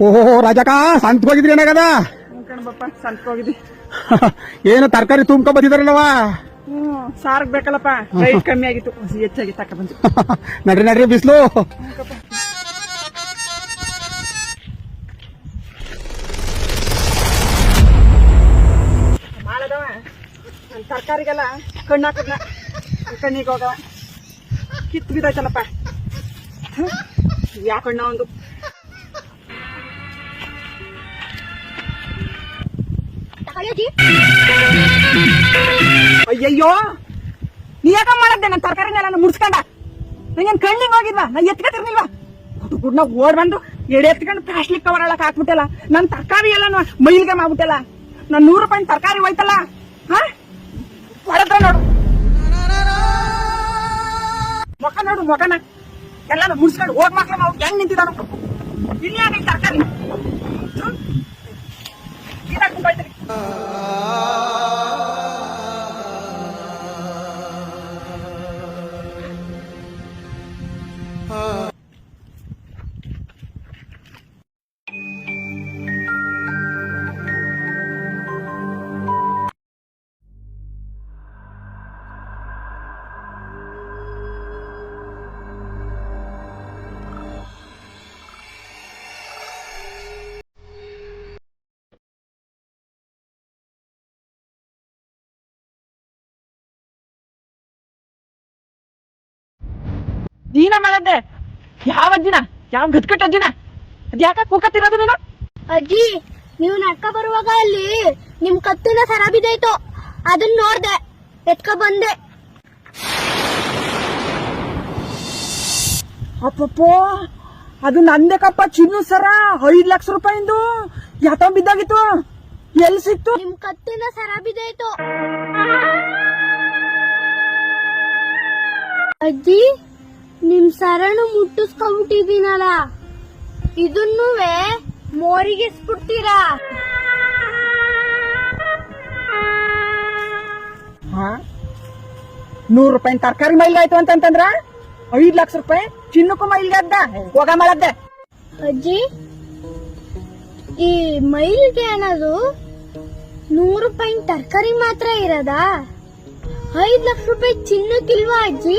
ಓಹೋ ರಾಜಕ ಸಂತ ಹೋಗಿದ್ರಿ ಏನಾಗದ ಕಣಬಪ್ಪ ಸಂತ ಹೋಗಿದ್ದಿ ಏನು ತರಕಾರಿ ತುಂಬ್ಕೊ ಬಂದಿದಾರಲ್ಲವ ಹ್ಮ್ ಸಾರ್ಗ್ ಬೇಕಲ್ಲಪ್ಪ. ರೈಟ್ ಕಮ್ಮಿ ಆಗಿತ್ತು. ಹೆಚ್ಚಾಗಿ ತಕ ಬಂದು ನಡ್ರಿ ನಡ್ರಿ ಬಿಸ್ಲು. ಮಾಡದವ ತರಕಾರಿಗೆಲ್ಲ ಕಣ್ಣು ಹಾಕದ್ನ. ಕಣ್ಣಿಗೆ ಹೋಗವ. ಕಿತ್ತು ಬಿದ್ದಾಯ್ತಲ್ಲಪ್ಪ ಯಾಕಣ್ಣ ಒಂದು ಅಯ್ಯಯ್ಯೋ! ನೀ ಯಾಕ ಮಾಡದ್ದೆ? ನನ್ನ ತರಕಾರಿನೆಲ್ಲ ಮುಡ್ಸ್ಕೊಂಡ. ನಂಗೇನ್ ಕಣ್ಣಿಗೆ ಹೋಗಿದ್ವಾ ನಾ ಎತ್ಕತಿರ್ಲಿಲ್ವಾ? ಗುಡ್ ಗುಡ್ ನಾ ಓಡ್ ಬಂದು ಎಡೆ ಎತ್ಕೊಂಡು ಪ್ಲಾಸ್ಟಿಕ್ ಕವರ್ ಒಳಗೆ ಹಾಕ್ಬಿಟ್ಟಲ್ಲ ನನ್ ತರಕಾರಿ ಎಲ್ಲ ಮೈಲ್ಗೆ ಮಾಡ್ಬಿಟ್ಟಲ್ಲ. ನಾನ್ ನೂರು ರೂಪಾಯಿ ತರಕಾರಿ ಹೋಯ್ತಲ್ಲ? ಹಾ? ನೋಡು. ಮೊಕ ನೋಡು ಮೊಕನ ಎಲ್ಲ ಮುಡ್ಸ್ಕೊಂಡು ಹೋಗ್ ಮಕ್ಳು, ಹೆಂಗ್ ನಿಂತಿದ್ದಾನು. ಇಲ್ಲಿ ತರಕಾರಿ? Oh. ದಿನ ಮಾಡದ್ದೆ ಯಾವ ದಿನ? ಯಾವ ಗತ್ಕಟ್ಟ ದಿನ? ಅದ್ಯಾಕ ಕೂಕತ್ತಿರೋದು ನೀನು? ಅಜ್ಜಿ ನೀವು ನಡ್ಕ ಬರುವಾಗ ಅಲ್ಲಿ ನಿಮ್ ಕತ್ತಿನ ಸರ ಬಿದ್ದೈತು ಅದನ್ನ ನೋಡ್ದೆ ಎತ್ಕ ಬಂದೆ. ಅಪ್ಪಪ್ಪೋ ಅದು ನಂದಕ್ಕಪ್ಪ ಚಿನ್ನು ಸರ ಐದ್ ಲಕ್ಷ ರೂಪಾಯಿಂದು ಯಾತ ಬಿದ್ದಾಗಿತ್ತು. ಎಲ್ಲಿ ಸಿಕ್ತು? ನಿಮ್ ಕತ್ತಿನ ಸರ ಬಿದ್ದೈತು ಅಜ್ಜಿ ನಿಮ್ ಸರಣು ಮುಟ್ಟಿಸ್ಕೊಂಡ್ಬಿಟ್ಟಿದೀನಲ್ಲ ಇದನ್ನೂ ಮೋರಿಗೆಸ್ಬಿಡ್ತೀರಾ? ಹಾ? ನೂರು ರೂಪಾಯಿ ತರಕಾರಿ ಮೈಲ್ ಆಯ್ತು ಅಂತಂದ್ರ ಐದ್ ಲಕ್ಷ ರೂಪಾಯಿ ಚಿನ್ನಕ್ಕೂ ಮೈಲ್ ಗದ್ದ ಹೋಗ ಮಾಡದ್ದೆ ಅಜ್ಜಿ ಈ ಮೈಲ್ಗೆ ಅನ್ನೋದು ನೂರು ರೂಪಾಯಿ ತರಕಾರಿ ಮಾತ್ರ ಇರೋದಾ? ಐದ್ ಲಕ್ಷ ರೂಪಾಯಿ ಚಿನ್ನಕ್ಕಿಲ್ವಾ ಅಜ್ಜಿ?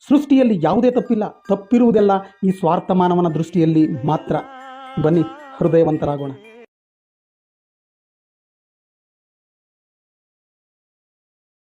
ಸೃಷ್ಟಿಯಲ್ಲಿ ಯಾವುದೇ ತಪ್ಪಿಲ್ಲ. ತಪ್ಪಿರುವುದೆಲ್ಲ ಈ ಸ್ವಾರ್ಥ ಮಾನವನ ದೃಷ್ಟಿಯಲ್ಲಿ ಮಾತ್ರ. ಬನ್ನಿ ಹೃದಯವಂತರಾಗೋಣ.